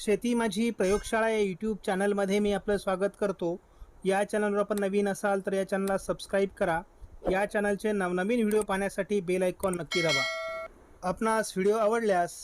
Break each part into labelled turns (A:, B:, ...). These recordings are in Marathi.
A: शेती माझी प्रयोगशाळा या यूट्यूब चॅनलमध्ये मी आपलं स्वागत करतो. या चॅनलवर आपण नवीन असाल तर या चॅनलला सबस्क्राईब करा. या चॅनलचे नवनवीन व्हिडिओ पाहण्यासाठी बेल आयकॉन नक्की दाबा. आपणास व्हिडिओ आवडल्यास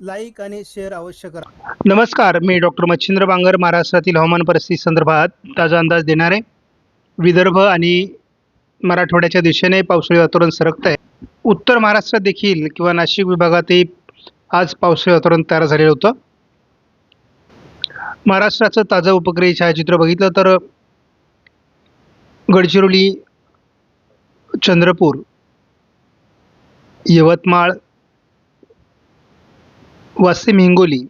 A: लाईक आणि शेअर अवश्य करा. नमस्कार मी डॉक्टर मच्छिंद्र बांगर महाराष्ट्रातील हवामान परिस्थिती संदर्भात ताजा अंदाज देणार आहे विदर्भ आणि मराठवाड्याच्या दिशेने पावसाळी वातावरण सरकत आहे उत्तर महाराष्ट्रात देखील किंवा नाशिक विभागातही आज पावसाळी वातावरण तयार झालेलं होतं. महाराष्ट्राचं ताजं उपग्रही छायाचित्र बघितलं तर गडचिरोली चंद्रपूर यवतमाळ वाशिम हिंगोली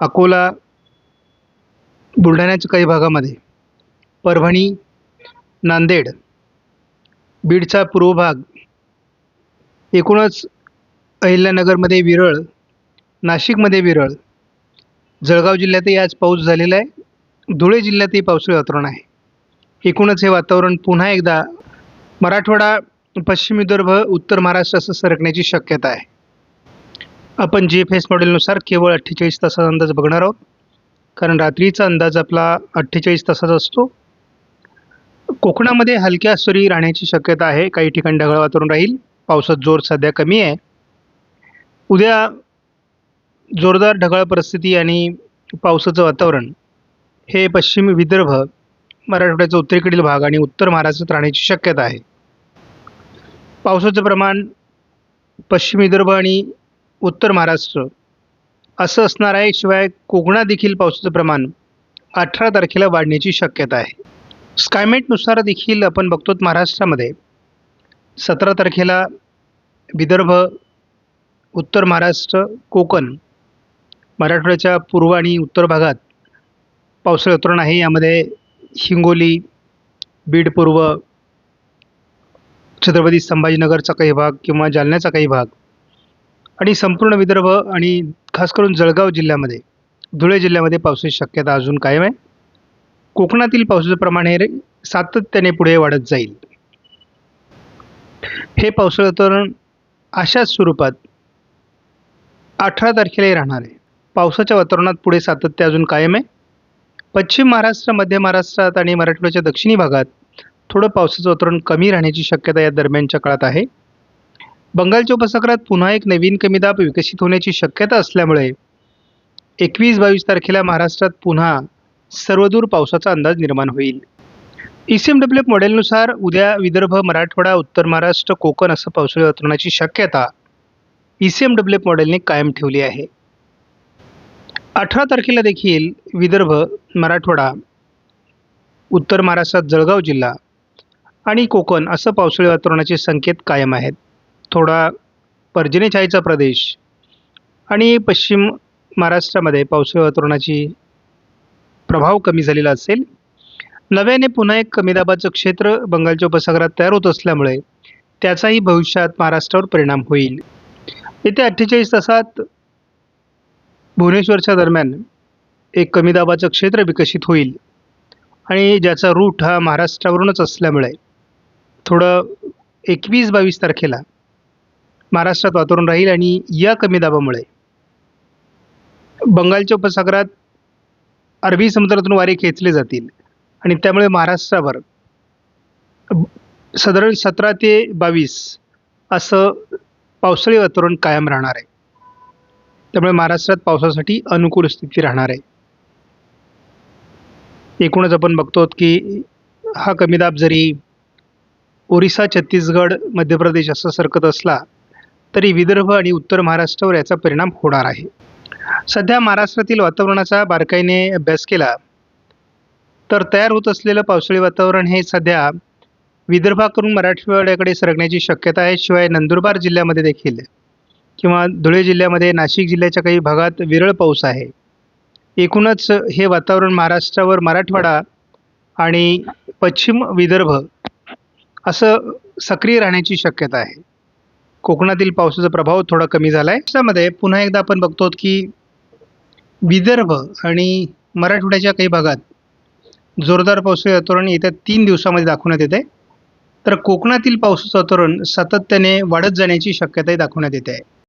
A: अकोला बुलढाण्याच्या काही भागामध्ये परभणी नांदेड बीडचा पूर्व भाग एकूणच अहिल्यानगरमध्ये विरळ नाशिकमध्ये विरळ जळगाव जिल्ह्यातही आज पाऊस झालेला आहे. धुळे जिल्ह्यातही पावसाळी वातावरण आहे. एकूणच हे वातावरण पुन्हा एकदा मराठवाडा पश्चिम विदर्भ उत्तर महाराष्ट्र असं सरकण्याची शक्यता आहे. आपण जी एफ एस मॉडेलनुसार केवळ अठ्ठेचाळीस तासाचा अंदाज बघणार आहोत. कारण रात्रीचा अंदाज आपला अठ्ठेचाळीस तासाचा असतो. कोकणामध्ये हलक्या सरी राहण्याची शक्यता आहे. काही ठिकाणी ढगाळ वातावरण राहील. पावसात जोर सध्या कमी आहे. उद्या जोरदार ढगाळ परिस्थिती आणि पावसाचं वातावरण हे पश्चिम विदर्भ मराठवाड्याचा उत्तरेकडील भाग आणि उत्तर महाराष्ट्रात राहण्याची शक्यता आहे. पावसाचं प्रमाण पश्चिम विदर्भ आणि उत्तर महाराष्ट्र असं असणार आहे शिवाय कोकणात देखील पावसाचं प्रमाण अठरा तारखेला वाढण्याची शक्यता आहे. स्कायमेटनुसार देखील आपण बघतो महाराष्ट्रामध्ये सतरा तारखेला विदर्भ उत्तर महाराष्ट्र कोकण मराठवाड्याच्या पूर्व आणि उत्तर भागात पावसाळी उतरण आहे यामध्ये हिंगोली बीड पूर्व छत्रपती संभाजीनगरचा काही भाग किंवा जालन्याचा काही भाग आणि संपूर्ण विदर्भ आणि खास करून जळगाव जिल्ह्यामध्ये धुळे जिल्ह्यामध्ये पावसाची शक्यता अजून कायम आहे. कोकणातील पावसाचं प्रमाण हे सातत्याने पुढे वाढत जाईल. हे पावसाळी वातावरण अशाच स्वरूपात अठरा तारखेलाही राहणार आहे. पावसाच्या वातावरणात पुढे सातत्य अजून कायम आहे. पश्चिम महाराष्ट्र मध्य महाराष्ट्रात आणि मराठवाड्याच्या दक्षिणी भागात थोडं पावसाचं वातावरण कमी राहण्याची शक्यता या दरम्यानच्या काळात आहे. बंगालच्या उपसागरात पुन्हा एक नवीन कमी दाब विकसित होण्याची शक्यता असल्यामुळे एकवीस बावीस तारखेला महाराष्ट्रात पुन्हा सर्वदूर पावसाचा अंदाज निर्माण होईल. E C M W F मॉडेलनुसार उद्या विदर्भ मराठवाडा उत्तर महाराष्ट्र कोकण असं पावसाळी वातावरणाची शक्यता E C M W F मॉडेलने कायम ठेवली आहे. अठरा तारखेला देखील विदर्भ मराठवाडा उत्तर महाराष्ट्रात जळगाव जिल्हा आणि कोकण असं पावसाळी वातावरणाचे संकेत कायम आहेत. थोडा पर्जन्यछायेचा प्रदेश आणि पश्चिम महाराष्ट्रामध्ये पावसाळी वातावरणाची प्रभाव कमी झालेला असेल. नव्याने पुन्हा एक कमी दाबाचं क्षेत्र बंगालच्या उपसागरात तयार होत असल्यामुळे त्याचाही भविष्यात महाराष्ट्रावर परिणाम होईल. येत्या अठ्ठेचाळीस तासात भुवनेश्वरच्या दरम्यान एक कमी दाबाचं क्षेत्र विकसित होईल. आणि ज्याचा रूट हा महाराष्ट्रावरूनच असल्यामुळे थोडं एकवीस बावीस तारखेला महाराष्ट्रात वातावरण राहील आणि या कमी दाबामुळे बंगालच्या उपसागरात अरबी समुद्रातून वारे खेचले जातील. आणि त्यामुळे महाराष्ट्रावर साधारण सतरा ते बावीस असं पावसाळी वातावरण कायम राहणार आहे. त्यामुळे महाराष्ट्रात पावसासाठी अनुकूल स्थिती राहणार आहे. एकूणच आपण बघतो की हा कमी दाब जरी ओरिसा छत्तीसगड मध्य प्रदेश असं सरकत असला तरी विदर्भ आणि उत्तर महाराष्ट्रावर याचा परिणाम होणार आहे. सध्या महाराष्ट्रातील वातावरणाचा बारकाईने अभ्यास केला तर तयार होत असलेलं पावसाळी वातावरण हे सध्या विदर्भाकडून मराठवाड्याकडे सरकण्याची शक्यता आहे शिवाय नंदुरबार जिल्ह्यामध्ये देखील. किंवा धुळे जिल्ह्यामध्ये नाशिक जिल्ह्याच्या काही भागात विरळ पाऊस आहे. एकूणच हे वातावरण महाराष्ट्रावर मराठवाडा आणि पश्चिम विदर्भ असं सक्रिय राहण्याची शक्यता आहे. कोकणातील पावसाचा प्रभाव थोडा कमी झाला आहे त्यामध्ये पुन्हा एकदा आपण बघतो की विदर्भ आणि मराठवाड्याच्या काही भागात जोरदार पावसाचे वातावरण येत्या तीन दिवसामध्ये दाखवण्यात येते तर कोकणातील पावसाचं वातावरण सातत्याने वाढत जाण्याची शक्यताही दाखवण्यात येते. आहे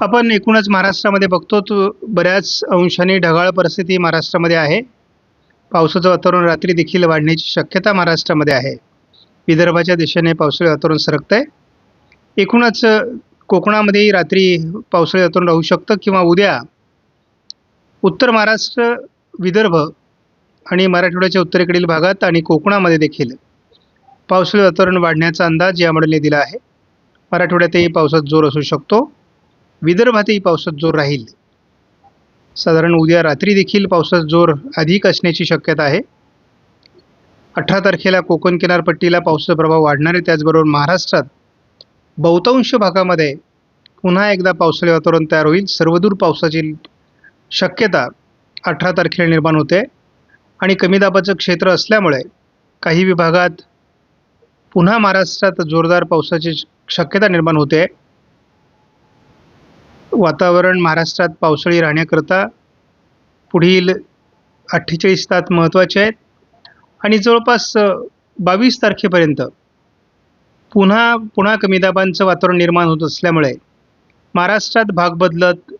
A: आपण एकूणच महाराष्ट्रामध्ये बघतो तो बऱ्याच अंशाने ढगाळ परिस्थिती महाराष्ट्रामध्ये आहे. पावसाचं वातावरण रात्री देखील वाढण्याची शक्यता महाराष्ट्रामध्ये आहे. विदर्भाच्या दिशेने पावसाळी वातावरण सरकतं आहे एकूणच कोकणामध्येही रात्री पावसाळी वातावरण राहू शकतं किंवा उद्या उत्तर महाराष्ट्र विदर्भ आणि मराठवाड्याच्या उत्तरेकडील भागात आणि कोकणामध्ये देखील पावसाळी वातावरण वाढण्याचा अंदाज या मंडळीने दिला आहे. मराठवाड्यातही पावसात जोर असू शकतो. विदर्भातही पावसात जोर राहील. साधारण उद्या रात्री देखील पावसात जोर अधिक असण्याची शक्यता आहे. अठरा तारखेला कोकण किनारपट्टीला पावसाचा प्रभाव वाढणार आहे. त्याचबरोबर महाराष्ट्रात बहुतांश भागामध्ये पुन्हा एकदा पावसाळी वातावरण तयार होईल. सर्वदूर पावसाची शक्यता अठरा तारखेला निर्माण होते. आणि कमी दाबाचं क्षेत्र असल्यामुळे काही विभागात पुन्हा महाराष्ट्रात जोरदार पावसाची शक्यता निर्माण होते. वातावरण महाराष्ट्रात पावसाळी राहण्याकरता पुढील अठ्ठेचाळीस तास महत्त्वाचे आहेत. आणि जवळपास बावीस तारखेपर्यंत पुन्हा पुन्हा कमी दाबांचं वातावरण निर्माण होत असल्यामुळे महाराष्ट्रात भाग बदलत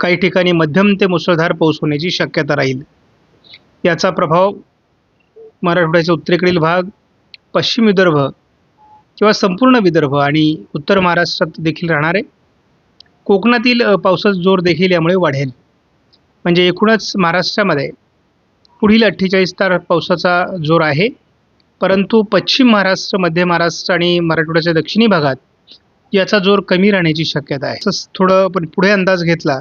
A: काही ठिकाणी मध्यम ते मुसळधार पाऊस होण्याची शक्यता राहील. याचा प्रभाव मराठवाड्याच्या उत्तरेकडील भाग पश्चिम विदर्भ किंवा संपूर्ण विदर्भ आणि उत्तर महाराष्ट्रात देखील राहणार आहे. कोकणातील पावसाचा जोर देखील यामुळे वाढेल. म्हणजे एकूणच महाराष्ट्रामध्ये पुढील अठ्ठेचाळीस तास पावसाचा जोर आहे. परंतु पश्चिम महाराष्ट्र मध्य महाराष्ट्र आणि मराठवाड्याच्या दक्षिणी भागात याचा जोर कमी राहण्याची शक्यता आहे. तसंच थोडं पण पुढे अंदाज घेतला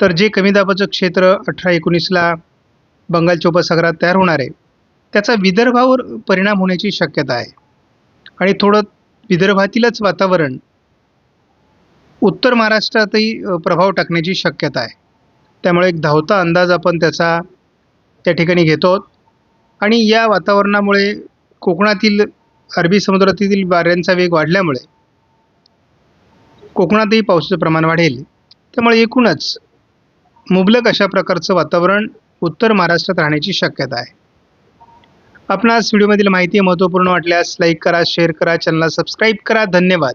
A: तर जे कमी दाबाचं क्षेत्र अठरा एकोणीसला बंगालच्या उपसागरात तयार होणार आहे त्याचा विदर्भावर परिणाम होण्याची शक्यता आहे. आणि थोडं विदर्भातीलच वातावरण उत्तर महाराष्ट्रातही प्रभाव टाकण्याची शक्यता आहे. त्यामुळे एक धावता अंदाज आपण त्याचा त्या ठिकाणी घेतो. आहोत आणि या वातावरणामुळे कोकणातील अरबी समुद्रातील वाऱ्यांचा वेग वाढल्यामुळे कोकणातही पावसाचं प्रमाण वाढेल. त्यामुळे एकूणच मुबलक अशा प्रकारचं वातावरण उत्तर महाराष्ट्रात राहण्याची शक्यता आहे. आपणास व्हिडिओमधील माहिती महत्त्वपूर्ण वाटल्यास लाईक करा शेअर करा चॅनलला सबस्क्राईब करा. धन्यवाद.